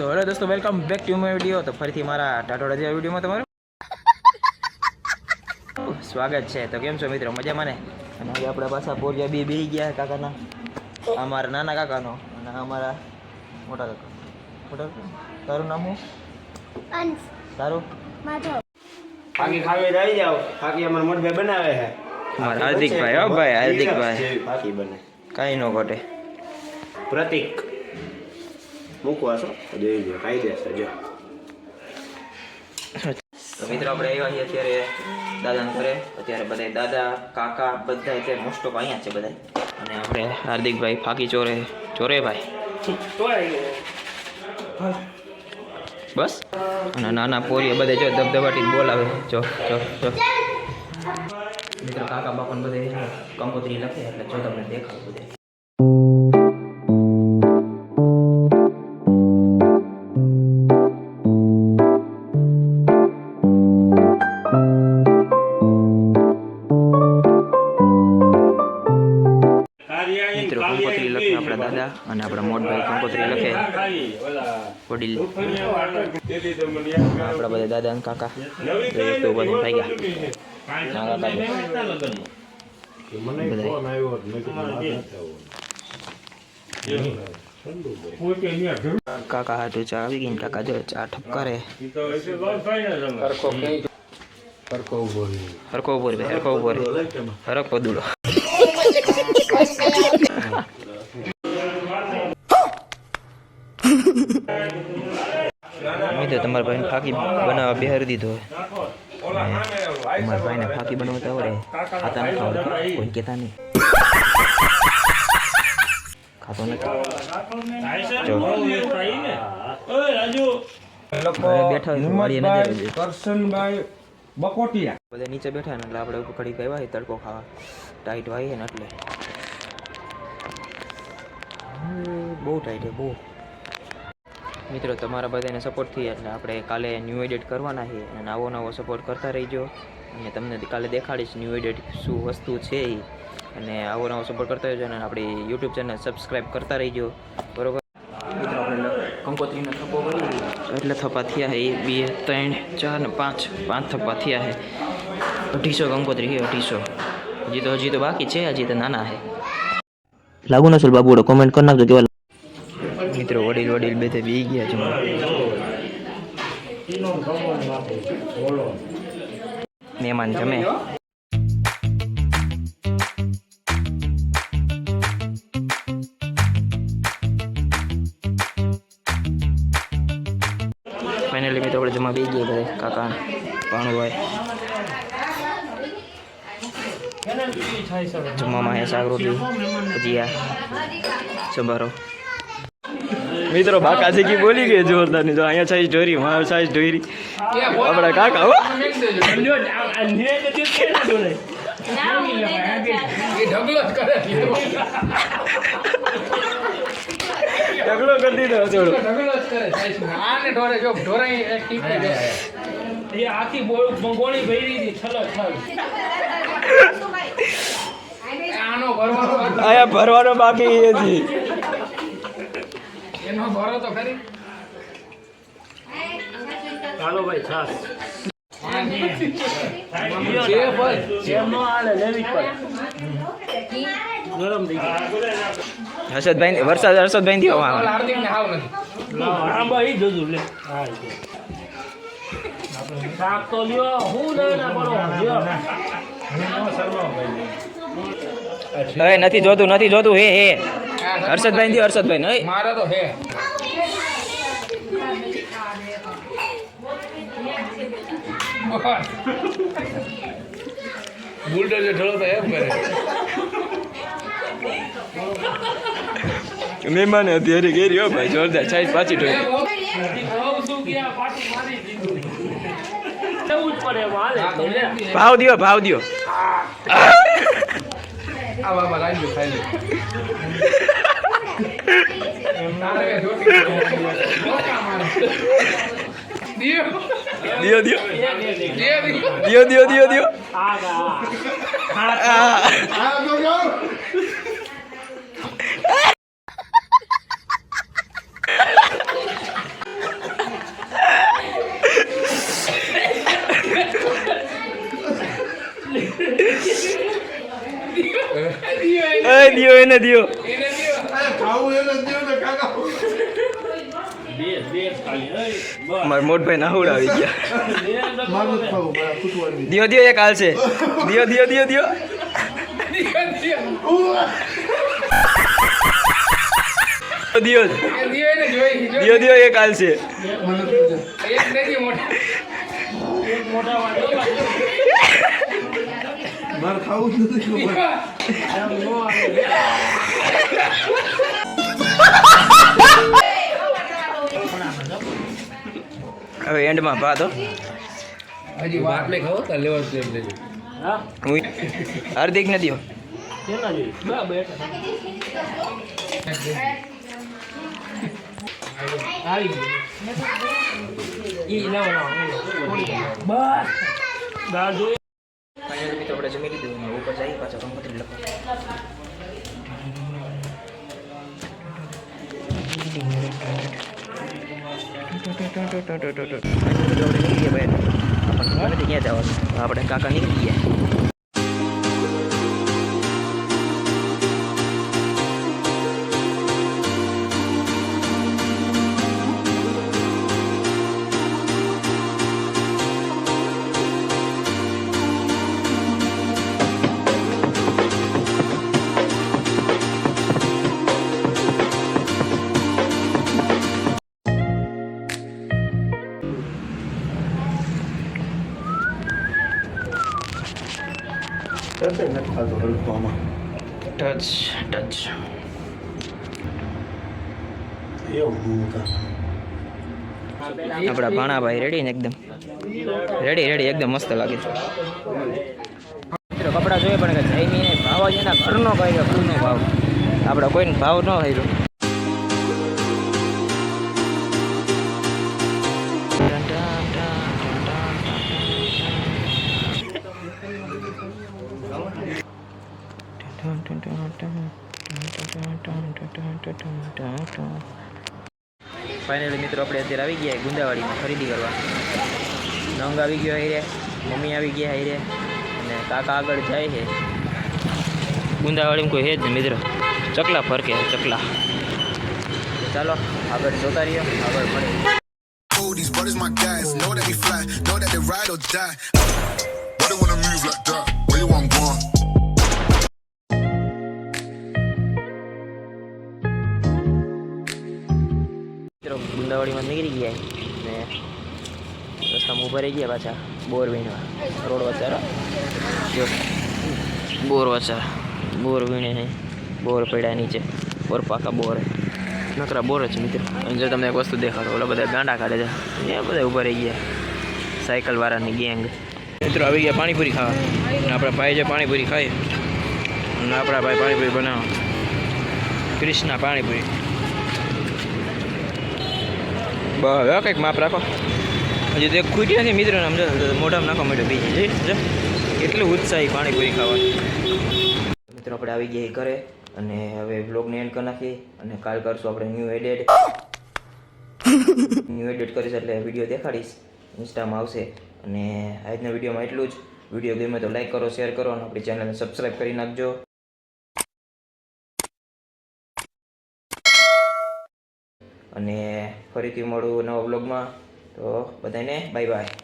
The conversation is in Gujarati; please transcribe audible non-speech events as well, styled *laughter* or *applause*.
સો હેલો દોસ્તો welcome back to my video તો ફરીથી મારા ટાટોડા જેવા વિડીયોમાં તમારું સ્વાગત છે. તો કેમ છો મિત્રો? મજામાં ને? અને હવે આપણા પાછા પોરિયા બી બેહી ગયા કાકાના. અમારા નાના કાકાનો અને અમારા મોટા કાકા. મોટા કાકા? તારું નામ હું અંશ. તારું? માધવ. ફાકી ખાવી રહી જાવ ફાકી અમાર મોટભાઈ બનાવે છે. અમારા હાર્દિકભાઈ હો ભાઈ હાર્દિકભાઈ. બને. કાંઈ ન ઘટે. પ્રતિક. મૂકવા છો. જોઈ લો કાયદેસર જો. તો મિત્રો, આપણે આવ્યા છીએ અત્યારે દાદાના ઘરે. અત્યારે બધા દાદા, કાકા, બધા અત્યારે મોસ્ટ ઓફ અહીંયા છે બધા અને આપણે હાર્દિકભાઈ ફાકી ચોરે ચોરે ભાઈ. બસ. અને નાના પોરીએ બધે જો ધબધબાટી બોલાવે. જો જો જો. મિત્રો, કાકા, બાપાને બધે કંકોત્રી લખે, એટલે જો તમને દેખાવ બધે. દાદા અને આપણા મોટભાઈ કંકોત્રી લખે. વડીલ. આપણા બધા દાદા અને કાકા. તો બધા થઈ ગયા. કાકા. કાકા હાટુ ચા આવી ગઈ કાકા જો ચા ઠપકારે હરકો ઊભો રે હરકો ઊભો રે હરક પદુડો તો તમારા ભાઈને ફાકી બનાવવા બેહારી દીધો હોય. તમારા ભાઈને ફાકી બનાવતા આવડે. ખાતા નથી આવડતું. કોઈ કહેતા નહીં. ખાતો નથી. બેઠા બધા નીચે બેઠા ને એટલે આપણે ઉપર કઈ તડકો ખાવા. ટાઈટ વાય ને એટલે. બહુ ટાઈટ છે બહુ. મિત્રો, તમારા બધાને સપોર્ટથી એટલે આપણે કાલે ન્યૂ એડિટ કરવાના છે અને નવો નવો સપોર્ટ કરતા રહીજો. અને તમને કાલે દેખાડીશ ન્યૂ એડિટ શું વસ્તુ છે એ અને આવો નવો સપોર્ટ કરતા રહેજો અને આપણી યુટ્યુબ ચેનલ સબસ્ક્રાઈબ કરતા રહીજો. બરોબર? કંકોત્રીનો થપ્પો કરી એટલે થપ્પા થયા છે. એ બે, ત્રણ, ચાર ને પાંચ પાંચ થપ્પા થયા છે. અઢીસો કંકોત્રી છે, અઢીસો. હજી તો હજી તો બાકી છે, હજી તો નાના છે. લાગુ નસલ બાબુડો કોમેન્ટ કરી નાખજો, કેવા મિત્રો વડીલ વડીલ બધે બી ગયા છે મહેમાન જમે ફાઇનલી મિત્રો આપણે જમા બી ગયા બધા કાકા પાણુભાઈ જમવામાં હે શાક રોટલી ભજીયા સંભારો મિત્રો બાકા છે કે બોલી ગઈ જોરદારની જો અહીંયા સાઈઝ ઢોરી મારો સાઈઝ ઢોરી. આપણા કાકા, હો. ઢગલો કરી દીધો થોડો. આયા ભરવાનો બાકી હતી હર્ષદભાઈ વરસાદ હર્ષદભાઈ થયો હવે નથી જોતું નથી જોતું હે હે. હર્ષદભાઈ થયો હર્ષદભાઈ નહીં મારા તો હે. બુલડોઝર ઠળો તો એમ કરે. મહેમાન અત્યારે ઘેરી હો ભાઈ જોરદાર સાઈઝ પાછી ઢોળી ભાવ દિયો ભાવ દ્યો. *laughs* આવા બધા જ ખાઈ લે દિયો દિયો દિયો દિયો દિયો દિયો Yeah. આ. એને દિયો મારા મોટભાઈ ના ઉડાવી ગયા. દિયો દિયો એક હાલ છે. દિયો દિયો દિયો દિયો. દિયો દિયો દિયો એક હાલ છે. *laughs* હવે એન્ડમાં ભા તો હજી વાત નહીં ખાવ તાર લેવલ પ્લેટ લેજો હું હાર્દિક ને દિયો. ફાઇનલ આપણે ક્યાં જવાનું આપણે કાકા નીકળી ગયા ટચ ટચ આપણા ભાણાભાઈ રેડી ને એકદમ. રેડી રેડી એકદમ મસ્ત લાગે છે. મિત્રો કપડાં જોઈએ પણ કે જઈમી ભાવ એના ઘરનો કહી ફૂલનો ભાવ. આપણે કોઈને ભાવ ન હોય ફાઇનલી મિત્રો, આપણે અત્યારે આવી ગયા ગુંદાવાડીમાં ખરીદી કરવા નંગ આવી ગયો હાઈરે મમ્મી આવી ગયા હાઈરે અને કાકા આગળ જાય છે ગુંદાવાડીમાં કોઈ હે જ નહીં, મિત્રો ચકલા ફરકે ચકલા ચાલો, આગળ જોતા રહીએ, આગળ મળે these brothers, my guys. Know that we fly. Know that they ride or die. I don't wanna move like that? You I'm? મિત્રો ગુંદાવાડીમાં નીકળી ગયા ને રસ્તામાં ઊભા રહી ગયા પાછા બોર વીણવા રોડ વચારા બોર વચારા બોર વીણે નહીં. બોર પડ્યા નીચે. બોર પાકા બોર. નકરા બોર જ મિત્ર. જો તમને એક વસ્તુ દેખાડો, ઓલા બધા ગાંડા કાઢે છે. એ બધા ઊભા રહી ગયા. સાયકલ વાળાની ગેંગ મિત્રો આવી ગયા પાણીપુરી ખાવા. અને આપણા ભાઈ જે પાણીપુરી ખાય અને આપણા ભાઈ પાણીપુરી બનાવો. ક્રિષ્ના પાણીપુરી. બસ હવે કંઈક માપ રાખો. હજી તે એક ખૂટી નથી મિત્રો સમજો મોઢામાં નાખવા માટે બીજી જો કેટલું ઉત્સાહી પાણીપુરી ખાવાનું. મિત્રો આપણે આવી ગયા ઘરે અને હવે બ્લોગને એન્ડ કરી નાખી અને કાલ કરશું આપણે ન્યૂ એડિટ ન્યૂ એડિટ કરીશ એટલે વીડિયો દેખાડીશ. ઇન્સ્ટામાં આવશે. અને આજના વિડીયોમાં એટલું જ. વીડિયો ગમે તો લાઈક કરો શેર કરો અને આપણી ચેનલને સબસ્ક્રાઈબ કરી નાખજો. અને ફરીથી મળું નવા બ્લોગમાં તો બધાને બાય બાય